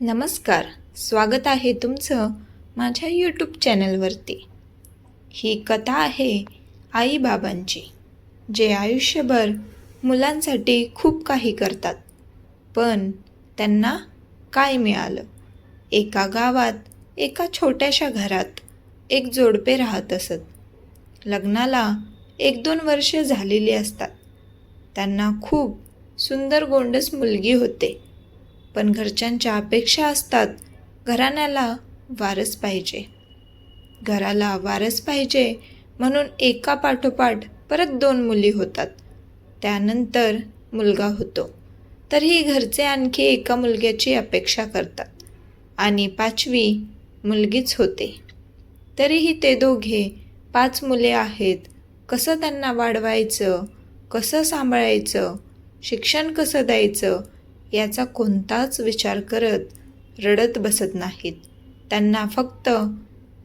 नमस्कार स्वागत आहे तुमचं माझ्या यूट्यूब चॅनलवरती ही कथा आहे आईबाबांची जे आयुष्यभर मुलांसाठी खूप काही करतात. पण त्यांना काय मिळालं? एका गावात एका छोट्याशा घरात एक जोडपे राहत असत. लग्नाला एक दोन वर्षे झालेली असतात. त्यांना खूप सुंदर गोंडस मुलगी होते. पण घरच्यांच्या अपेक्षा असतात घराण्याला वारस पाहिजे. घराला वारस पाहिजे म्हणून एका पाठोपाठ परत दोन मुली होतात. त्यानंतर मुलगा होतो. तरीही घरचे आणखी एका मुलग्याची अपेक्षा करतात. आणि पाचवी मुलगीच होते. तरीही ते दोघे पाच मुले आहेत. कसं त्यांना वाढवायचं कसं सांभाळायचं शिक्षण कसं द्यायचं याचा कोणताच विचार करत रडत बसत नाहीत. त्यांना फक्त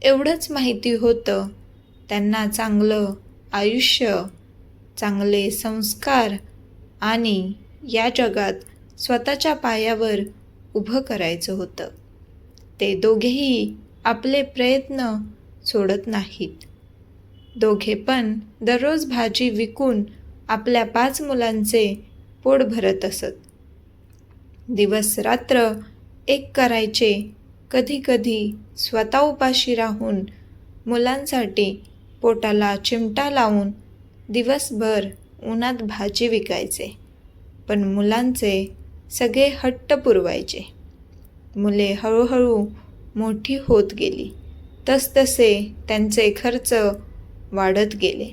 एवढंच माहिती होतं त्यांना चांगलं आयुष्य चांगले संस्कार आणि या जगात स्वतःच्या पायावर उभं करायचं होतं. ते दोघेही आपले प्रयत्न सोडत नाहीत. दोघे पण दररोज भाजी विकून आपल्या पाच मुलांचे पोट भरत असत. दिवस रात्र एक करायचे. कधीकधी स्वतः उपाशी राहून मुलांसाठी पोटाला चिमटा लावून दिवसभर उन्हात भाजी विकायचे. पण मुलांचे सगळे हट्ट पुरवायचे. मुले हळूहळू मोठी होत गेली. तसतसे त्यांचे खर्च वाढत गेले.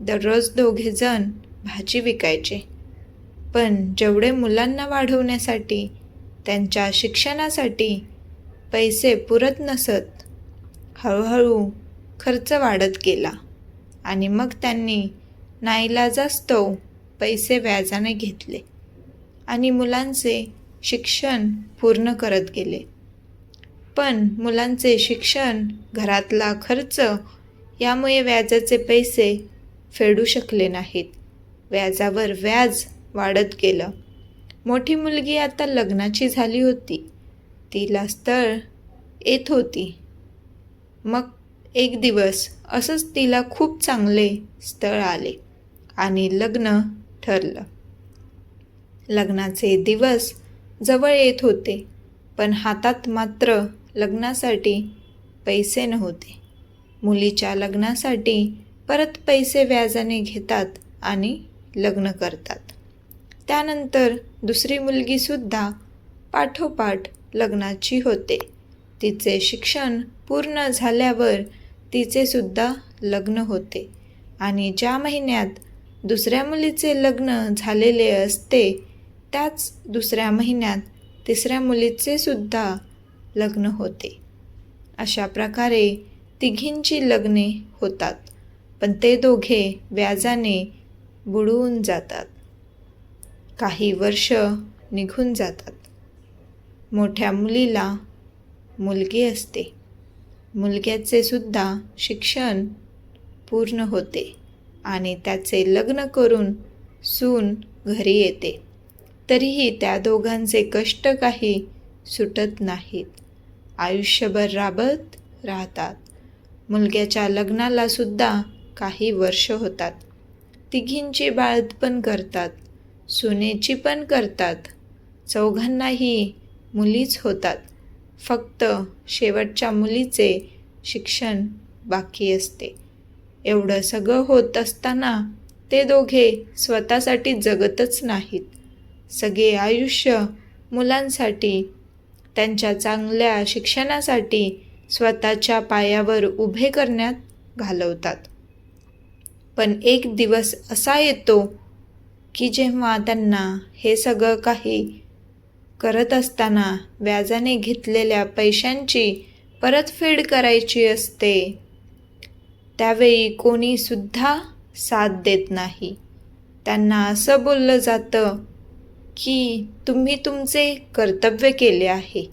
दररोज दोघेजण भाजी विकायचे. पण जेवढे मुलांना वाढवण्यासाठी त्यांच्या शिक्षणासाठी पैसे पुरत नसत. हळूहळू खर्च वाढत गेला आणि मग त्यांनी नाईलाजास्तव पैसे व्याजाने घेतले आणि मुलांचे शिक्षण पूर्ण करत गेले. पण मुलांचे शिक्षण घरातला खर्च यामुळे व्याजाचे पैसे फेडू शकले नाहीत. व्याजावर व्याज वाढत गेलं. मोठी मुलगी आता लग्नाची झाली होती. तिला स्थळ येत होती. मग एक दिवस असंच तिला खूप चांगले स्थळ आले आणि लग्न ठरलं. लग्नाचे दिवस जवळ येत होते पण हातात मात्र लग्नासाठी पैसे नव्हते. मुलीच्या लग्नासाठी परत पैसे व्याजाने घेतात आणि लग्न करतात. त्यानंतर दुसरी मुलगीसुद्धा पाठोपाठ लग्नाची होते. तिचे शिक्षण पूर्ण झाल्यावर तिचेसुद्धा लग्न होते. आणि ज्या महिन्यात दुसऱ्या मुलीचे लग्न झालेले असते त्याच दुसऱ्या महिन्यात तिसऱ्या मुलीचे सुद्धा लग्न होते. अशा प्रकारे तिघींची लग्ने होतात. पण ते दोघे व्याजाने बुडवून जातात. काही वर्ष निघून जातात. मोठ्या मुलीला मुलगी असते. मुलग्याचे सुद्धा शिक्षण पूर्ण होते आणि त्याचे लग्न करून सून घरी येते. तरीही त्या दोघांचे कष्ट काही सुटत नाहीत. आयुष्यभर राबत राहतात. मुलग्याच्या लग्नाला सुद्धा काही वर्ष होतात. तिघींची बाळतपण करतात. सुनेची पण करतात. चौघांनाही मुलीच होतात. फक्त शेवटच्या मुलीचे शिक्षण बाकी असते. एवढं सगळं होत असताना ते दोघे स्वतःसाठी जगतच नाहीत. सगळे आयुष्य मुलांसाठी त्यांच्या चांगल्या शिक्षणासाठी स्वतःच्या पायावर उभे करण्यात घालवतात. पण एक दिवस असा येतो की जेव्हा त्यांना हे सगळं काही करत असताना व्याजाने घेतलेल्या पैशांची परतफेड करायची असते त्यावेळी कोणीसुद्धा साथ देत नाही. त्यांना असं बोललं जातं की तुम्ही तुमचे कर्तव्य केले आहे.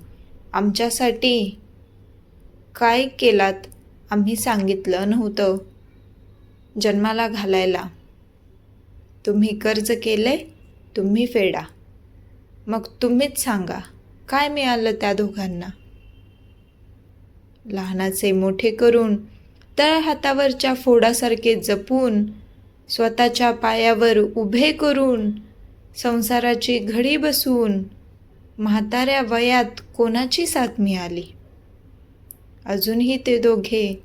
आमच्यासाठी काय केलात आम्ही सांगितलं नव्हतं जन्माला घालायला. तुम्ही कर्ज केले तुम्ही फेडा. मग तुम्हीच सांगा काय मिळालं त्या दोघांना? लहानाचे मोठे करून तळ हातावरच्या फोडासारखे जपून स्वतःच्या पायावर उभे करून संसाराची घडी बसून म्हाताऱ्या वयात कोणाची साथ मिळाली? अजूनही ते दोघे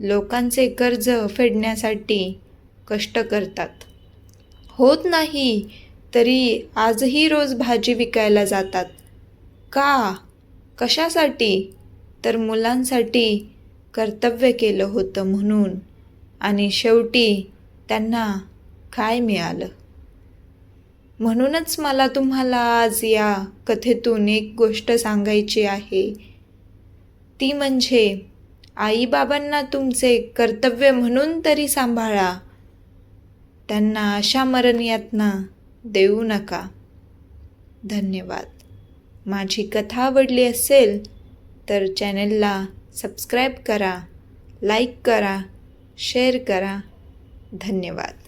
लोकांचे कर्ज फेडण्यासाठी कष्ट करतात. होत नाही तरी आजही रोज भाजी विकायला जातात. का? कशासाठी? तर मुलांसाठी कर्तव्य केलं होतं म्हणून. आणि शेवटी त्यांना काय मिळालं? म्हणूनच मला तुम्हाला आज या कथेतून एक गोष्ट सांगायची आहे. ती म्हणजे आईबाबांना तुमचे कर्तव्य म्हणून तरी सांभाळा. त्यांना अशा मरणयातना देऊ नका. धन्यवाद. माझी कथा आवडली असेल तर चॅनलला सबस्क्राईब करा लाईक करा शेअर करा. धन्यवाद.